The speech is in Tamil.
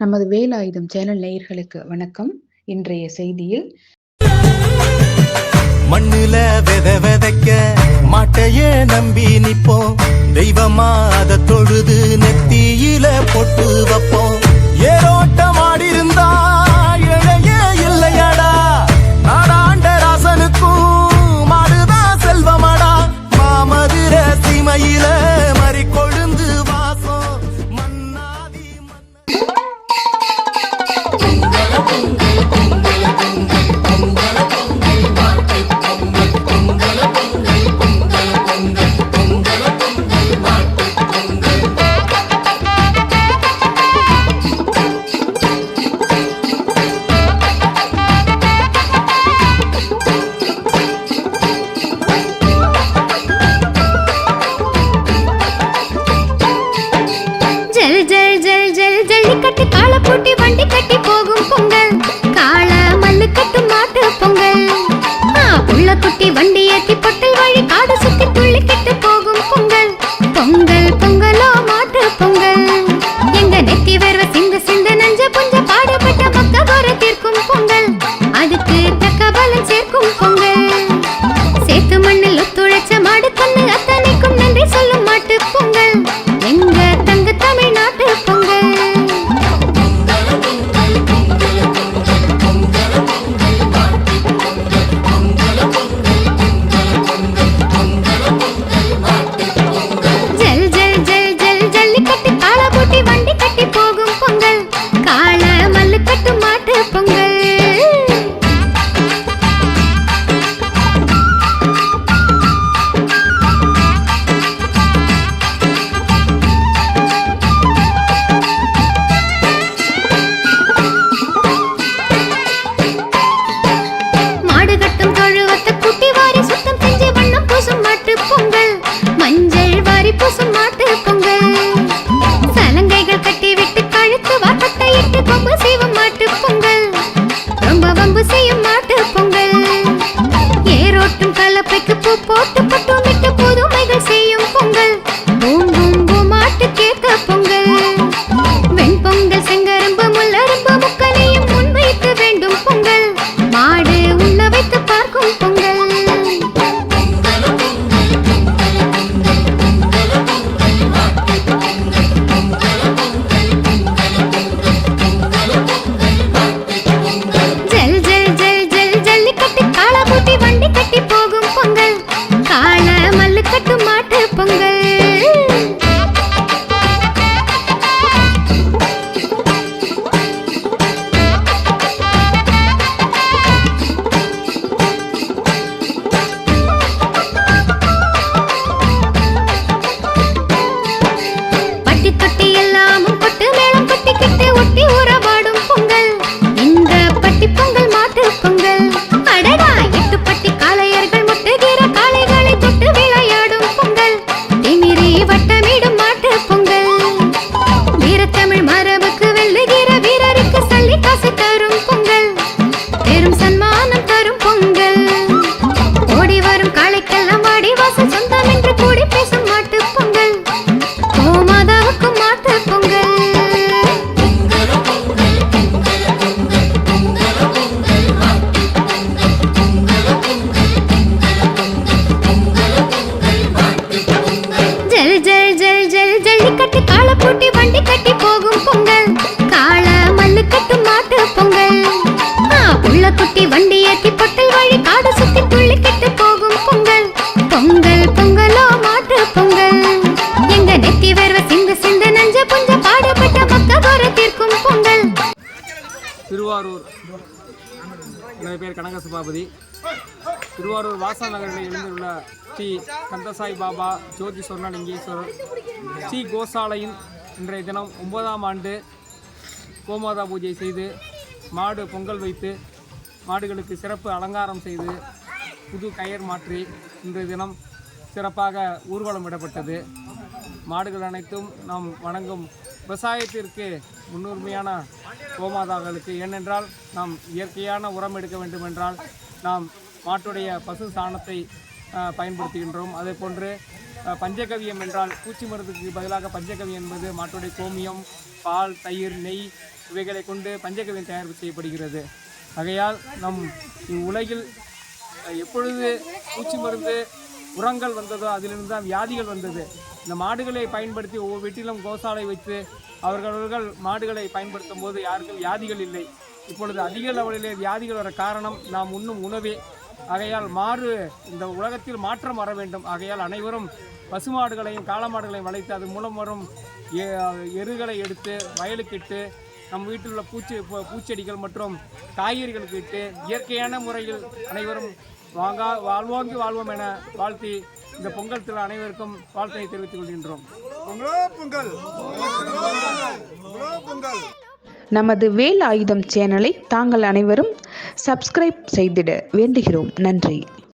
நமது வேலாயுதம் சேனல் நேயர்களுக்கு வணக்கம். இன்றைய செய்தியில் மண்ணுல வித விதைக்க மாட்டையே நம்பி நிப்போம் தெய்வமா அத தொழுது நெத்தியில பொட்டு வைப்போம். குட்டி சலங்கைகள் கட்டி விட்டு கழுத்து வாக்கத்தை இட்டு கொம்பு செய்வோம் மாட்டு பொங்கல். ரொம்ப வம்பு செய்யும் மாட்டு பொங்கல். ஏரோட்டும் கலப்பைக்கு பூ போட்டு பட்டுமிட்டு திருவாரூர். எனது பேர் கனக சபாபதி. திருவாரூர் வாசா நகரில் எழுந்துள்ள ஸ்ரீ கந்தசாய் பாபா ஜோதி சொர்ணலிங்கேஸ்வரர் ஸ்ரீ கோசாலையின் இன்றைய தினம் ஒன்பதாம் ஆண்டு கோமாதா பூஜை செய்து மாடு பொங்கல் வைத்து மாடுகளுக்கு சிறப்பு அலங்காரம் செய்து புது கயர் மாற்றி இன்றைய தினம் சிறப்பாக ஊர்வலம் விடப்பட்டது. மாடுகள் அனைத்தும் நாம் வணங்கும் விவசாயத்திற்கு முன்னுரிமையான கோமாதாக்களுக்கு ஏனென்றால் நாம் இயற்கையான உரம் எடுக்க வேண்டுமென்றால் நாம் மாட்டுடைய பசு சாணத்தை பயன்படுத்துகின்றோம். அதே போன்று பஞ்சகவியம் என்றால் பூச்சி மருந்துக்கு பதிலாக பஞ்சகவியம் என்பது மாட்டுடைய கோமியம் பால் தயிர் நெய் இவைகளை கொண்டு பஞ்சகவியம் தயாரிப்பு செய்யப்படுகிறது. ஆகையால் நம் இவ்வுலகில் எப்பொழுது பூச்சி மருந்து உரங்கள் வந்ததோ அதிலிருந்து தான் வியாதிகள் வந்தது. இந்த மாடுகளை பயன்படுத்தி ஒவ்வொரு வீட்டிலும் கோசாலை வைத்து அவர்களவர்கள் மாடுகளை பயன்படுத்தும் போது யாருக்கும் வியாதிகள் இல்லை. இப்பொழுது அதிக லெவலிலே வியாதிகள் வர காரணம் நாம் உண்ணும் உணவே. ஆகையால் மாறு இந்த உலகத்தில் மாற்றம் வர வேண்டும். ஆகையால் அனைவரும் பசுமாடுகளையும் காளமாடுகளையும் வளைத்து அது மூலம் வரும் எ- எருகளை எடுத்து வயலுக்கிட்டு நம் வீட்டில் உள்ள பூச்சி பூ- பூச்செடிகள் மற்றும் காய்கறிகளுக்கு இட்டு இயற்கையான முறையில் அனைவரும் வாங்கா வாழ்வோங்கி வாழ்வோம் என வாழ்த்தி இந்த பொங்கல் திருவிழா அனைவருக்கும் வாழ்த்தை தெரிவித்துக் கொள்கின்றோம். நமது வேல் ஆயுதம் சேனலை தாங்கள் அனைவரும் சப்ஸ்கிரைப் செய்திட வேண்டுகிறோம். நன்றி.